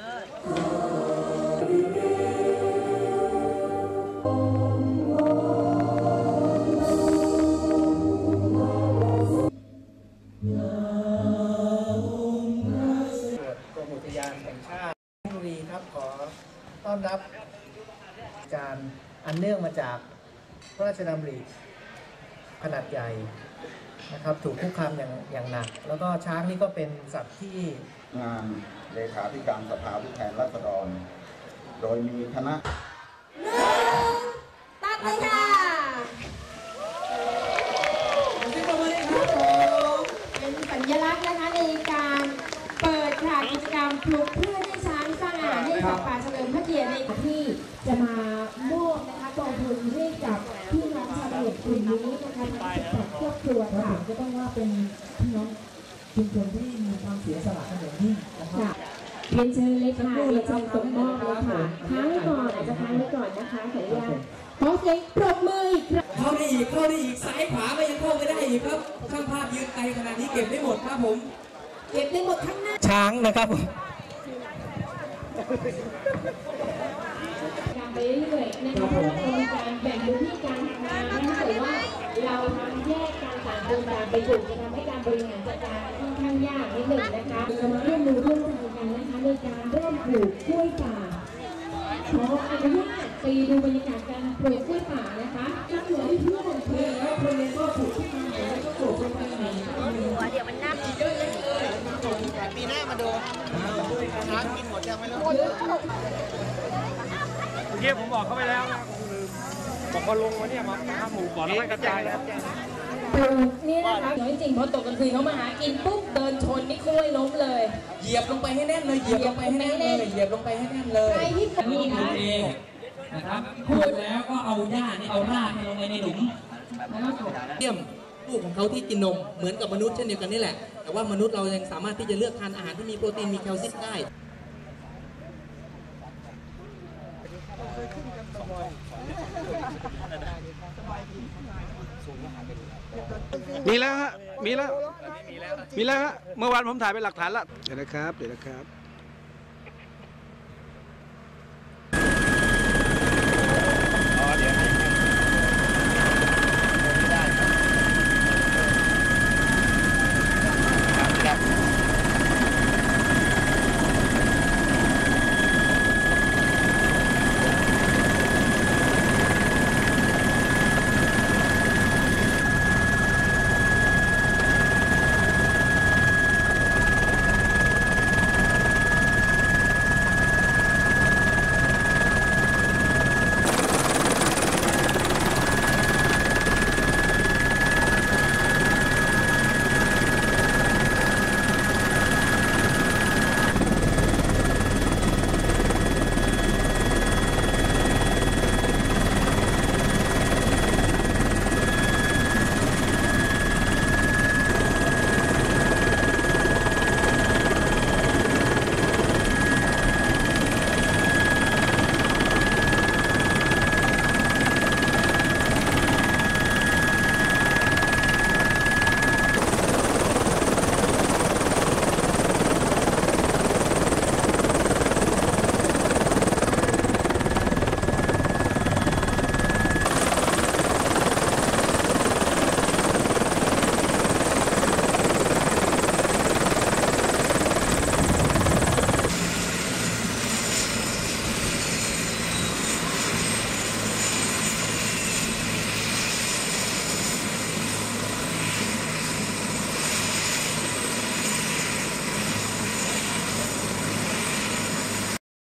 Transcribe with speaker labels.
Speaker 1: กรมอุทยานแห่งชาติเพชบุรีครับขอต้อนรับอารอันเนื่องมาจากพระราชดำริขนาดใหญ่ นะครับถูกคุกคามอย่างอย่างหนัก แล้วก็ช้างนี่ก็เป็นสัตว์ที่
Speaker 2: งานเลขาธิการสภาผู้แทนราษฎร โดยมีคณะ
Speaker 3: ตัดเลยค่ะเป็นสัญลักษณ์นะคะในการเปิดค่ะกิจกรรมปลูกพืชให้ช้างสร้างอาหารให้กับป่าเฉลิมพระเกียรติในที่จะมามอบนะคะกองทุนให้กับพี่น้องชาวเน็ตกลุ่มนี้นะคะทั้ง18ครอบครั ว
Speaker 4: แล้ว
Speaker 3: ค่ะ
Speaker 4: ผมก็ต้องว่าเป็นพี่น้องชุมชนที่มีความเสียสละกันอย่างยิ่งนะครับ
Speaker 3: ค่ะเรียนเชิญเลยค่ะเรียนเชิญตกมอบเลยค่ะค้างไว้ก่อนอาจจะค้างไว้ก่อนนะคะขออนุญาตขอเสียงปรบมืออีกครั้ง
Speaker 5: เข้าได้อีกเข้าได้อีกซ้ายขวาก็ยังเข้าไม่ได้อีกครับช่างภาพยืนไกลขนาดนี้เก็บได้หมดครับผม
Speaker 3: เก็บได้หมดทั้งหน้า
Speaker 1: ช้างนะครับ
Speaker 3: การไปเรื่อยๆนะคะเพรา ไปปลูกจะทำให้การบริหารจัดการค่อนข้างยากนิดหนึ่งนะคะเรามาร่วมมือร่วมใจกันนะคะในการเริ่มปลูกกล้วยป่าขออนุญาตไปดูบรรยากาศการปลูกกล้วยป่านะคะถ้าเหลือที่เพื่อนเพื่อนแล้วคนเรียนก็ปลูกที่มาแล้วก็ปลูกลงไปในหัวเดี๋ยวมันน่าเยอะเลย
Speaker 1: ปีหน้ามาดูช้างกินหมดยังไม่รู้
Speaker 6: เมื่อกี้ผมบอกเขาไปแล้วนะคงลืมบอกพอลงมาเนี่ยมาหาหมูก่อนแล้วค่กระจายนะ
Speaker 3: ป ลูกนี่นะคะน้อยจริงเพราะตกกลางคืนเขามาหากินปุ๊บเดินชนนี่กล้วยล้มเลย
Speaker 5: เหยียบลงไปให้แน่นเลย เหยียบลงไปให้แน่นเลย เหยียบลงไปให้แน่นเลย
Speaker 3: ใครที่มีนะ
Speaker 5: เองนะครับพูดแล้วก็เอาหญ้านี่เอารากให้ลงไปในหลุมเยี่ยมลูกของเขาที่กินนมเหมือนกับมนุษย์เช่นเดียวกันนี่แหละ แต่ว่ามนุษย์เรายังสามารถที่จะเลือกทานอาหารที่มีโปรตีนมีแคลเซียมได้
Speaker 6: มีแล้วฮะ มีแล้ว มีแล้วฮะ เมื่อวานผมถ่ายเป็นหลักฐานละเดี๋ยวนะครับ เดี๋ยวนะครับ